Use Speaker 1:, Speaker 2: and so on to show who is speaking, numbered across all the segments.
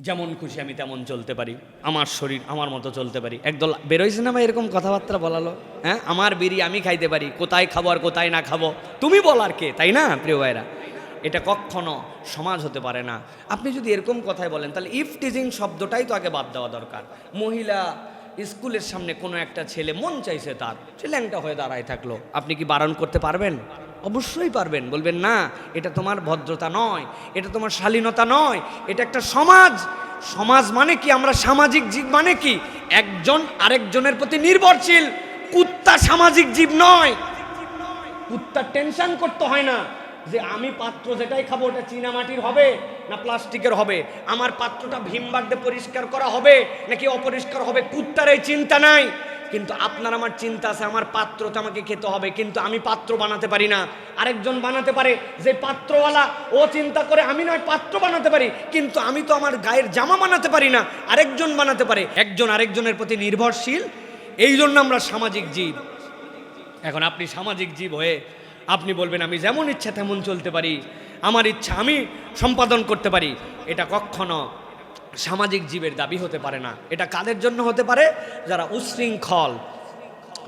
Speaker 1: যেমন খুশি আমি তেমন চলতে পারি। আমার শরীর আমার মতো চলতে পারি। একদল, বেরোইছে না ভাই এরকম কথাবার্তা বলালো? হ্যাঁ? আমার বিড়ি আমি খাইতে পারি। কোথায় খাব আর কোথায় না খাব? তুমি বলার কে, তাই না, প্রিয় ভাইরা? এটা কখনো সমাজ হতে পারে না। আপনি যদি এরকম কথাই বলেন, তাহলে ইফ টিজিং শব্দটাই তো আগে বাদ দেওয়া দরকার। মহিলা স্কুলের সামনে কোনো একটা ছেলে, মন চাইছে তার, সে ল্যাংটা হয়ে দাঁড়ায় থাকল। আপনি কি বারণ করতে পারবেন? অবশ্যই পারবেন। বলবেন, না, এটা তোমার ভদ্রতা নয়, এটা তোমার শালীনতা নয়, এটা একটা সমাজ। সমাজ মানে কি? আমরা সামাজিক জীব মানে কি? একজন আরেকজনের প্রতি নির্ভরশীল। কুত্তা সামাজিক জীব নয়। কুত্তার টেনশন করতে হয় না যে আমি পাত্র যেটাই খাব, ওটা চীনা মাটির হবে না প্লাস্টিকের হবে? আমার পাত্রটা ভীমবার দিয়ে পরিষ্কার করা হবে নাকি অপরিষ্কার হবে? কুত্তার এই চিন্তা নাই। কিন্তু আপনার আমার চিন্তা আছে, আমার পাত্র তো আমাকে খেতে হবে, কিন্তু আমি পাত্র বানাতে পারি না। আরেকজন বানাতে পারে, যে পাত্রওয়ালা, ও চিন্তা করে, আমি নয়, পাত্র বানাতে পারি, কিন্তু আমি তো আমার গায়ের জামা বানাতে পারি না। আরেকজন বানাতে পারে, একজন আরেকজনের প্রতি নির্ভরশীল, এই জন্য আমরা সামাজিক জীব। এখন আপনি সামাজিক জীব হয়ে আপনি বলবেন, আমি যেমন ইচ্ছা তেমন চলতে পারি, আমার ইচ্ছা আমি সম্পাদন করতে পারি। এটা কখনো সামাজিক জীবের দাবি হতে পারে না। এটা কাদের জন্য হতে পারে? যারা উশৃঙ্খল,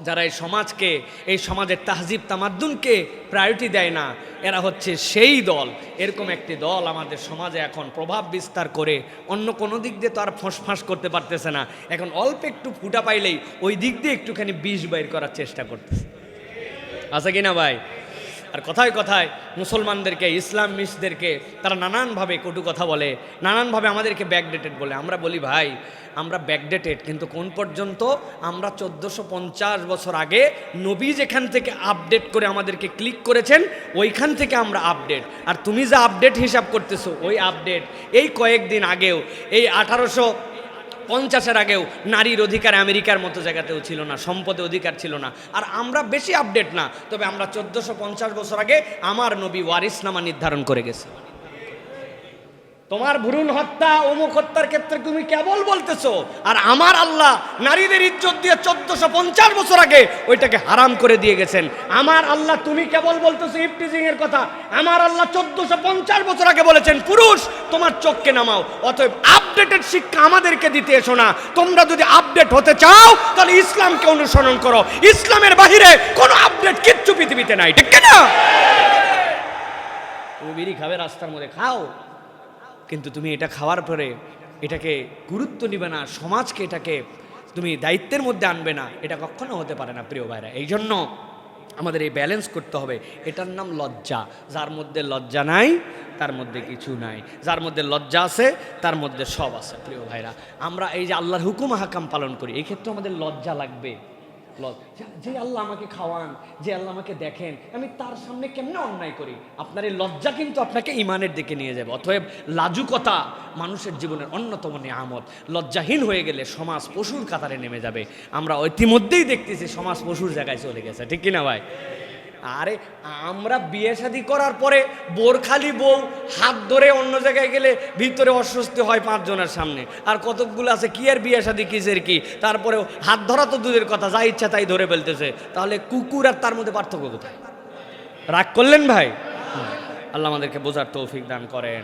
Speaker 1: যারা এই সমাজকে, এই সমাজের তাহজিব তামাদ্দুনকে প্রায়োরিটি দেয় না, এরা হচ্ছে সেই দল। এরকম একটি দল আমাদের সমাজে এখন প্রভাব বিস্তার করে অন্য কোনো দিক দিয়ে তো আর ফোঁসফাঁস করতে পারতেছে না। এখন অল্প একটু ফুটা পাইলেই ওই দিক দিয়ে একটুখানি বিষ বাইর করার চেষ্টা করতেছে। আছে কিনা ভাই? আর কথায় কথায় মুসলমানদেরকে, ইসলাম মিসদেরকে তারা নানানভাবে কটু কথা বলে, নানানভাবে আমাদেরকে ব্যাকডেটেড বলে। আমরা বলি, ভাই, আমরা ব্যাকডেটেড কিন্তু কোন পর্যন্ত আমরা চোদ্দোশো পঞ্চাশ বছর আগে নবী যেখান থেকে আপডেট করে আমাদেরকে ক্লিক করেছেন, ওইখান থেকে আমরা আপডেট আর তুমি যা আপডেট হিসাব করতেছো, ওই আপডেট এই কয়েকদিন আগেও, এই আঠারোশো পঞ্চাশের আগেও নারীর অধিকার আমেরিকার মতো জায়গাতেও ছিল না, সম্পদে অধিকার ছিল না। আর আমরা বেশি আপডেট না, তবে আমরা চোদ্দোশো পঞ্চাশ বছর আগে আমার নবী ওয়ারিস নামা নির্ধারণ করে গেছে। তোমার ভ্রূণ হত্যা, অমুক হত্যার ক্ষেত্রে তুমি কেবল বলতেছো, আর আমার আল্লাহ নারীদের ইজ্জত দিয়ে চোদ্দশো পঞ্চাশ বছর আগে ওইটাকে হারাম করে দিয়ে গেছেন। আমার আল্লাহ তুমি কেবল বলতেছো ইফটিজিং এর কথা, আমার আল্লাহ চোদ্দশো পঞ্চাশ বছর আগে বলেছেন, পুরুষ, তোমার চোখকে নামাও, অতএব আপডেটেড শিক্ষা আমাদেরকে দিতে এসো না। তোমরা যদি আপডেট হতে চাও, তাহলে ইসলামকে অনুসরণ করো। ইসলামের বাহিরে কোনো আপডেট কিচ্ছু পৃথিবীতে নাই, ঠিক না তুমি বিড়ি খাবে রাস্তার মধ্যে, খাও। কিন্তু তুমি এটা খাওয়ার পরে এটাকে গুরুত্ব নিবে না, সমাজকে এটাকে তুমি দায়িত্বের মধ্যে আনবে না, এটা কখনো হতে পারে না প্রিয় ভাইরা। এই জন্য আমাদের এই ব্যালেন্স করতে হবে। এটার নাম লজ্জা। যার মধ্যে লজ্জা নাই, তার মধ্যে কিছু নাই। যার মধ্যে লজ্জা আছে, তার মধ্যে সব আছে প্রিয় ভাইরা। আমরা এই যে আল্লাহর হুকুম হাকাম পালন করি এই ক্ষেত্রে আমাদের লজ্জা লাগবে। লজ- যে- আল্লাহ আমাকে খাওয়ান, যে আল্লাহ আমাকে দেখেন, আমি তার সামনে কেমনে অন্যায় করি? আপনার এই লজ্জা কিন্তু আপনাকে ইমানের দিকে নিয়ে যাবে। অতএব লাজুকতা মানুষের জীবনের অন্যতম নিয়ামত। লজ্জাহীন হয়ে গেলে সমাজ পশুর কাতারে নেমে যাবে। আমরা ইতিমধ্যেই দেখতেছি সমাজ পশুর জায়গায় চলে গেছে। ঠিক কিনা ভাই? আরে আমরা বিয়ে শাদি করার পরে বোরখালি বউ হাত ধরে অন্য জায়গায় গেলে ভিতরে অস্বস্তি হয় পাঁচজনের সামনে। আর কতকগুলো আছে, কি আর বিয়ে শাদি, কিসের কি? তারপরে হাত ধরা তো দূরের কথা, যা ইচ্ছা তাই ধরে ফেলতেছে। তাহলে কুকুর আর তার মধ্যে পার্থক্য কোথায়? রাগ করলেন ভাই? আল্লাহ আমাদেরকে বোঝার তৌফিক দান করেন।